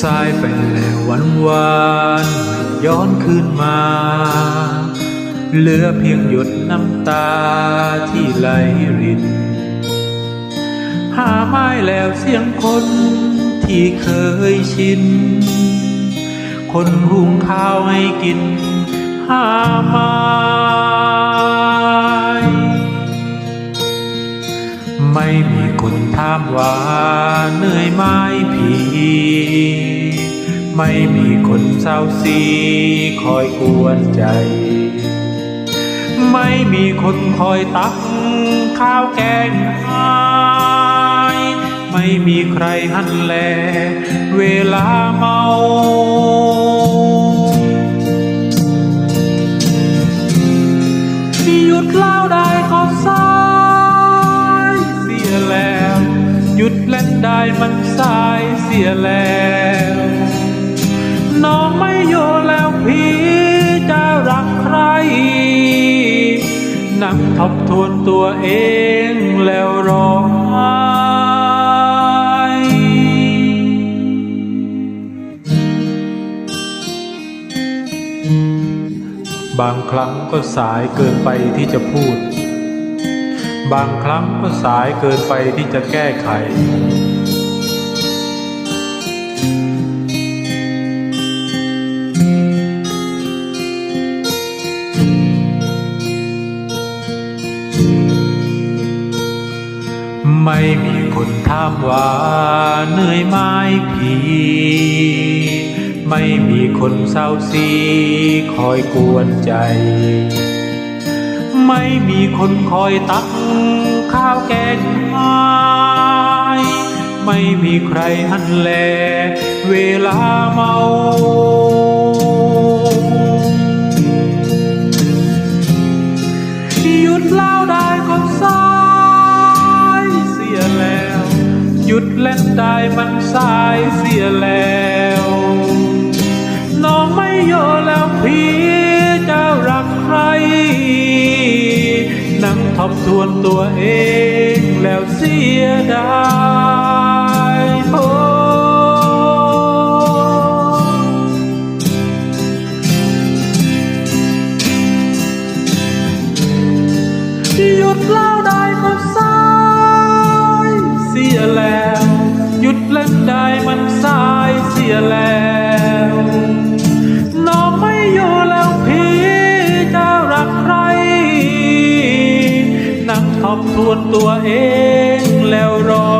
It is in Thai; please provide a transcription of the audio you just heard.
สายไปแล้ววันวาน ย้อนคืนมา เหลือเพียงหยดน้ำตาที่ไหลริน หาไม้แล้วเสียงคนที่เคยชิน คนหุงข้าวให้กิน หาไม้ไม่มีคนถามว่าเหนื่อยไหมพี่ ไม่มีคนเศร้าซีคอยกวนใจ ไม่มีคนคอยตักข้าวแกงหายไม่มีใครหันแล เวลาเมาหยุดเล่าได้ก็สายเสียแล้ว หยุดเล่นได้มันสายเสียแล้ว น้องไม่อยู่แล้วพี่จะรักใคร นั่งทบทวนตัวเองแล้วร้องไห้บางครั้งก็สายเกินไปที่จะพูด บางครั้งก็สายเกินไปที่จะแก้ไข ไม่มีคนถามว่าเหนื่อยไหมพี่ ไม่มีคนเศร้าซีคอยกวนใจ ไม่มีคนคอยตักข้าวแกงให้ไม่มีใครหันแล เวลาเมา หยุดเล่นได้มันสายเสียแล้ว น้องไม่โยแล้วพี่จะรักใคร นั่งทบทวนตัวเองแล้วเสียดายโอ้หยุดเล่าได้ก็สา สียแล้ว หยุดเล่นได้มันสายเสียแล้วน้องไม่อยู่แล้วพี่จะรักใคร นั่งทบทวนตัวเองแล้วรอ